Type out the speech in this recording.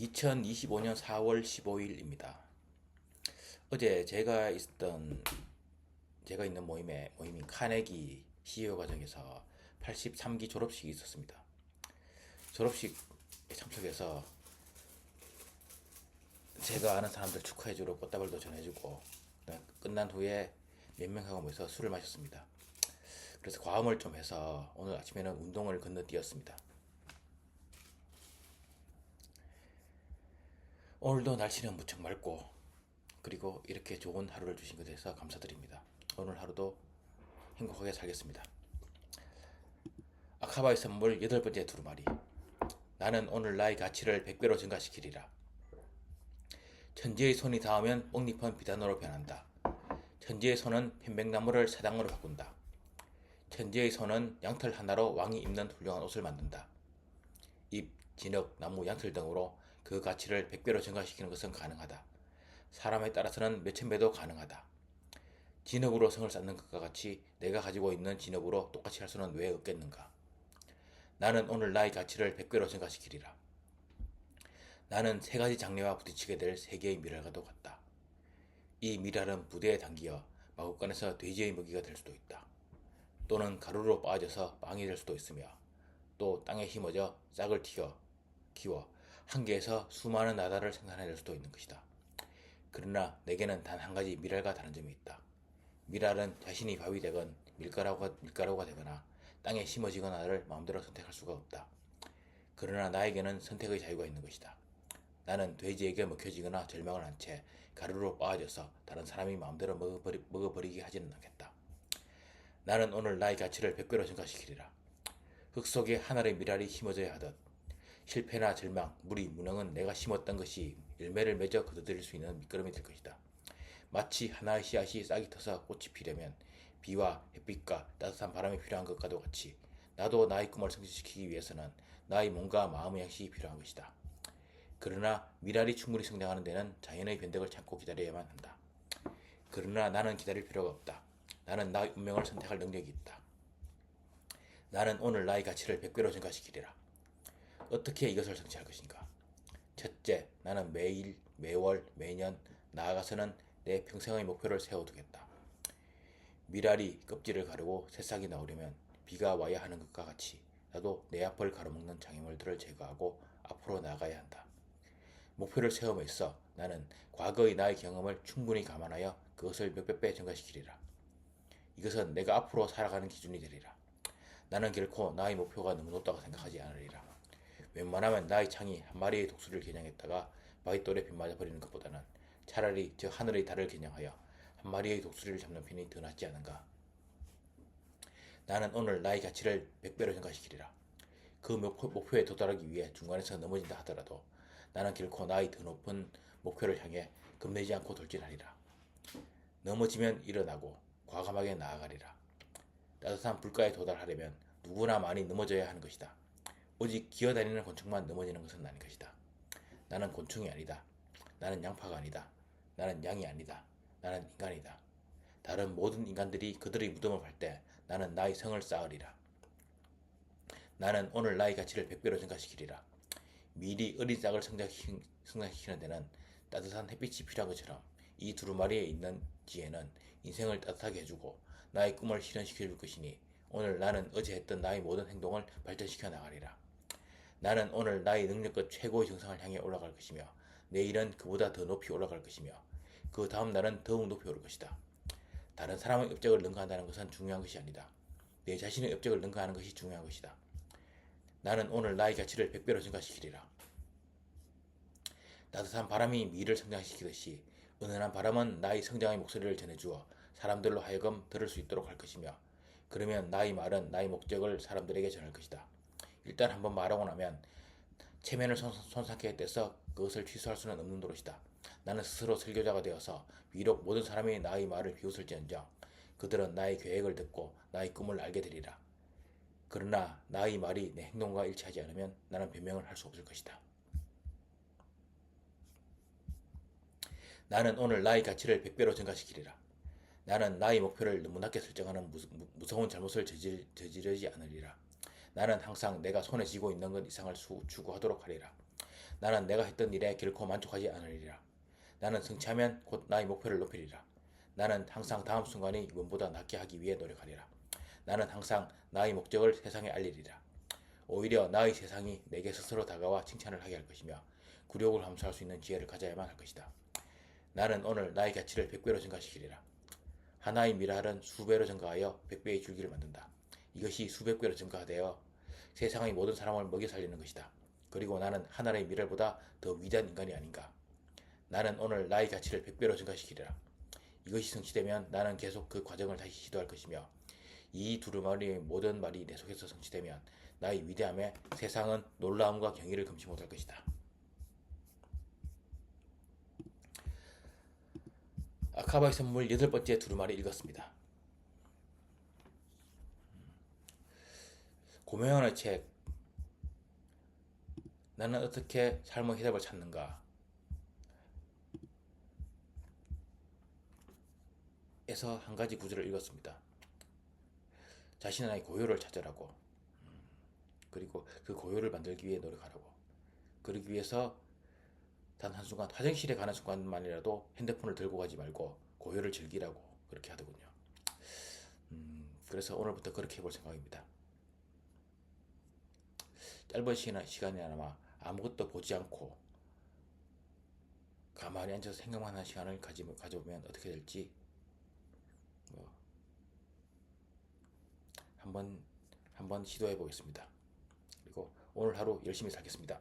2025년 4월 15일입니다. 어제 제가 있었던 제가 있는 모임에 모임인 카네기 CEO 과정에서 83기 졸업식이 있었습니다. 졸업식에 참석해서 제가 아는 사람들 축하해주러 꽃다발도 전해주고 끝난 후에 몇 명하고 모여서 술을 마셨습니다. 그래서 과음을 좀 해서 오늘 아침에는 운동을 건너뛰었습니다. 오늘도 날씨는 무척 맑고 그리고 이렇게 좋은 하루를 주신 것에 대해서 감사드립니다. 오늘 하루도 행복하게 살겠습니다. 아카바의 선물 여덟 번째 두루마리. 나는 오늘 나의 가치를 100배로 증가시키리라. 천지의 손이 닿으면 뽕잎은 비단으로 변한다. 천지의 손은 편백나무를 사당으로 바꾼다. 천지의 손은 양털 하나로 왕이 입는 훌륭한 옷을 만든다. 잎, 진흙, 나무, 양털 등으로 그 가치를 100배로 증가시키는 것은 가능하다. 사람에 따라서는 몇천 배도 가능하다. 진흙으로 성을 쌓는 것과 같이 내가 가지고 있는 진흙으로 똑같이 할 수는 왜 없겠는가? 나는 오늘 나의 가치를 100배로 증가시키리라. 나는 세 가지 장래와 부딪히게 될 세계의 미랄과도 같다. 이 미랄은 부대에 담기어 마구간에서 돼지의 먹이가 될 수도 있다. 또는 가루로 빠져서 빵이 될 수도 있으며 또 땅에 힘어져 싹을 튀어 키워 한 개에서 수많은 나다를 생산해낼 수도 있는 것이다. 그러나 내게는 단 한 가지 미랄과 다른 점이 있다. 미랄은 자신이 바위 되건 밀가루가, 밀가루가 되거나 땅에 심어지거나를 마음대로 선택할 수가 없다. 그러나 나에게는 선택의 자유가 있는 것이다. 나는 돼지에게 먹혀지거나 절망을 한 채 가루로 빠져서 다른 사람이 마음대로 먹어버리, 먹어버리게 하지는 않겠다. 나는 오늘 나의 가치를 100배로 증가시키리라. 흙 속에 하늘의 미랄이 심어져야 하듯 실패나 절망, 무리, 무능은 내가 심었던 것이 열매를 맺어 거둬들일 수 있는 밑거름이 될 것이다. 마치 하나의 씨앗이 싹이 터서 꽃이 피려면 비와 햇빛과 따뜻한 바람이 필요한 것과도 같이 나도 나의 꿈을 성취시키기 위해서는 나의 몸과 마음의 양식이 필요한 것이다. 그러나 미랄이 충분히 성장하는 데는 자연의 변덕을 참고 기다려야만 한다. 그러나 나는 기다릴 필요가 없다. 나는 나의 운명을 선택할 능력이 있다. 나는 오늘 나의 가치를 100배로 증가시키리라. 어떻게 이것을 성취할 것인가? 첫째, 나는 매일, 매월, 매년 나아가서는 내 평생의 목표를 세워두겠다. 미랄이 껍질을 가르고 새싹이 나오려면 비가 와야 하는 것과 같이 나도 내 앞을 가로막는 장애물들을 제거하고 앞으로 나가야 한다. 목표를 세움에 있어 나는 과거의 나의 경험을 충분히 감안하여 그것을 몇백 배 증가시키리라. 이것은 내가 앞으로 살아가는 기준이 되리라. 나는 결코 나의 목표가 너무 높다고 생각하지 않으리라. 웬만하면 나의 창이 한 마리의 독수리를 겨냥했다가 바위돌에 빗맞아 버리는 것보다는 차라리 저 하늘의 달을 겨냥하여 한 마리의 독수리를 잡는 편이 더 낫지 않은가. 나는 오늘 나의 가치를 100배로 증가시키리라. 그 목표, 목표 에 도달하기 위해 중간에서 넘어진다 하더라도 나는 결코 나의 더 높은 목표를 향해 겁내지 않고 돌진하리라. 넘어지면 일어나고 과감하게 나아가리라. 따뜻한 불가에 도달하려면 누구나 많이 넘어져야 하는 것이다. 오직 기어다니는 곤충만 넘어지는 것은 아닌 것이다. 나는 곤충이 아니다. 나는 양파가 아니다. 나는 양이 아니다. 나는 인간이다. 다른 모든 인간들이 그들의 무덤을 갈때 나는 나의 성을 쌓으리라. 나는 오늘 나의 가치를 100배로 증가시키리라. 미리 어린 싹을 성장시키는 데는 따뜻한 햇빛이 필요한 것처럼 이 두루마리에 있는 지혜는 인생을 따뜻하게 해주고 나의 꿈을 실현시켜 줄 것이니 오늘 나는 어제 했던 나의 모든 행동을 발전시켜 나가리라. 나는 오늘 나의 능력껏 최고의 정상을 향해 올라갈 것이며 내일은 그보다 더 높이 올라갈 것이며 그 다음 날은 더욱 높이 오를 것이다. 다른 사람의 업적을 능가한다는 것은 중요한 것이 아니다. 내 자신의 업적을 능가하는 것이 중요한 것이다. 나는 오늘 나의 가치를 100배로 증가시키리라. 따뜻한 바람이 미를 성장시키듯이 은은한 바람은 나의 성장의 목소리를 전해주어 사람들로 하여금 들을 수 있도록 할 것이며 그러면 나의 말은 나의 목적을 사람들에게 전할 것이다. 일단 한번 말하고 나면 체면을 손상케 떼서 그것을 취소할 수는 없는 노릇이다. 나는 스스로 설교자가 되어서 비록 모든 사람이 나의 말을 비웃을지언정 그들은 나의 계획을 듣고 나의 꿈을 알게 되리라. 그러나 나의 말이 내 행동과 일치하지 않으면 나는 변명을 할 수 없을 것이다. 나는 오늘 나의 가치를 100배로 증가시키리라. 나는 나의 목표를 너무 낮게 설정하는 무서운 잘못을 저지르지 않으리라. 나는 항상 내가 손에 쥐고 있는 것 이상을 수, 추구하도록 하리라. 나는 내가 했던 일에 결코 만족하지 않으리라. 나는 성취하면 곧 나의 목표를 높이리라. 나는 항상 다음 순간이 이번보다 낫게 하기 위해 노력하리라. 나는 항상 나의 목적을 세상에 알리리라. 오히려 나의 세상이 내게 스스로 다가와 칭찬을 하게 할 것이며 굴욕을 함수할 수 있는 지혜를 가져야만 할 것이다. 나는 오늘 나의 가치를 100배로 증가시키리라. 하나의 미랄은 수배로 증가하여 100배의 줄기를 만든다. 이것이 수백 배로 증가되어 세상의 모든 사람을 먹여 살리는 것이다. 그리고 나는 하나의 미랄보다 더 위대한 인간이 아닌가. 나는 오늘 나의 가치를 100배로 증가시키리라. 이것이 성취되면 나는 계속 그 과정을 다시 시도할 것이며 이 두루마리의 모든 말이 내 속에서 성취되면 나의 위대함에 세상은 놀라움과 경의를 금치 못할 것이다. 아카바의 선물 여덟 번째 두루마리 읽었습니다. 고명현의 책 나는 어떻게 삶의 해답을 찾는가 에서 한 가지 구절을 읽었습니다. 자신의 고요를 찾으라고 음, 그리고 그 고요를 만들기 위해 노력하라고 그러기 위해서 단 한순간 화장실에 가는 순간만이라도 핸드폰을 들고 가지 말고 고요를 즐기라고 그렇게 하더군요. 음, 그래서 오늘부터 그렇게 해볼 생각입니다. 짧은 시간, 시간이나마 아무것도 보지 않고 가만히 앉아서 생각만 하는 시간을 가지, 가져보면 어떻게 될지 뭐 한번 한번 시도해 보겠습니다. 그리고 오늘 하루 열심히 살겠습니다.